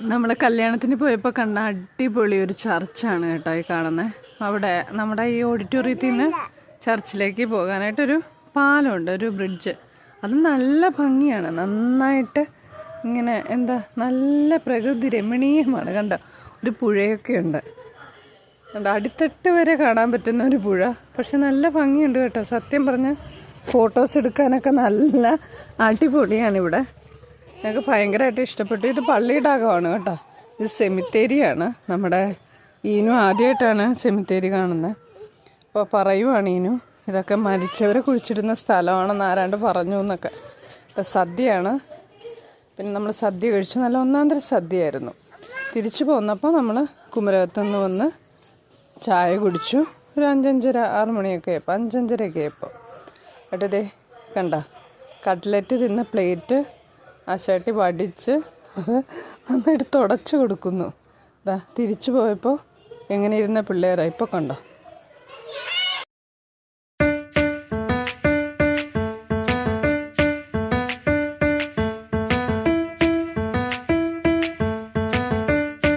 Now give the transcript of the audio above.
നമ്മൾ കല്യാണത്തിന് പോയപ്പോൾ കണ്ട അടിപൊളി ഒരു ചർച്ചാണ് കേട്ടോ ഈ കാണുന്നത് അവിടെ നമ്മുടെ ഈ ഓഡിറ്റോറിയത്തിൽ നിന്ന് ചർച്ചിലേക്ക് പോകാനായിട്ടൊരു പാലമുണ്ട് ഒരു ബ്രിഡ്ജ്. അത് നല്ല ഭംഗിയാണ്. നന്നായിട്ട് ഇങ്ങനെ എന്താ നല്ല പ്രകൃതി രമണീയമാണ്. കണ്ടോ? ഒരു പുഴയൊക്കെ ഉണ്ട്. കണ്ട? അടിത്തട്ട് വരെ കാണാൻ പറ്റുന്ന ഒരു പുഴ. പക്ഷെ നല്ല ഭംഗിയുണ്ട് കേട്ടോ. സത്യം പറഞ്ഞാൽ ഫോട്ടോസ് എടുക്കാനൊക്കെ നല്ല അടിപൊളിയാണ് ഇവിടെ. ഞങ്ങൾക്ക് ഭയങ്കരമായിട്ട് ഇഷ്ടപ്പെട്ടു. ഇത് പള്ളിയുടെ അകമാണ് കേട്ടോ. ഇത് സെമിത്തേരിയാണ്. നമ്മുടെ ഈനു ആദ്യമായിട്ടാണ് സെമിത്തേരി കാണുന്നത്. അപ്പോൾ പറയുവാണ് ഈനു ഇതൊക്കെ മരിച്ചവരെ കുഴിച്ചിടുന്ന സ്ഥലമാണെന്ന് ആരാണ്ട് പറഞ്ഞു എന്നൊക്കെ. സദ്യയാണ്. പിന്നെ നമ്മൾ സദ്യ കഴിച്ചു. നല്ല ഒന്നാം തരം സദ്യയായിരുന്നു. തിരിച്ചു പോന്നപ്പോൾ നമ്മൾ കുമരകത്തു നിന്ന് വന്ന് ചായ കുടിച്ചു. ഒരു അഞ്ചഞ്ചര ആറ് മണിയൊക്കെ ആയപ്പോൾ അഞ്ചഞ്ചരയൊക്കെ ആയപ്പോൾ എന്നിട്ട് കണ്ട കട്ട്ലറ്റ് തിന്ന പ്ലേറ്റ് ആ ചേട്ടി വടിച്ച് അത് തുടച്ച് കൊടുക്കുന്നു. ദാ തിരിച്ചു പോയപ്പോൾ എങ്ങനെ ഇരുന്ന പിള്ളേരാണ് ഇപ്പോൾ കണ്ടോ?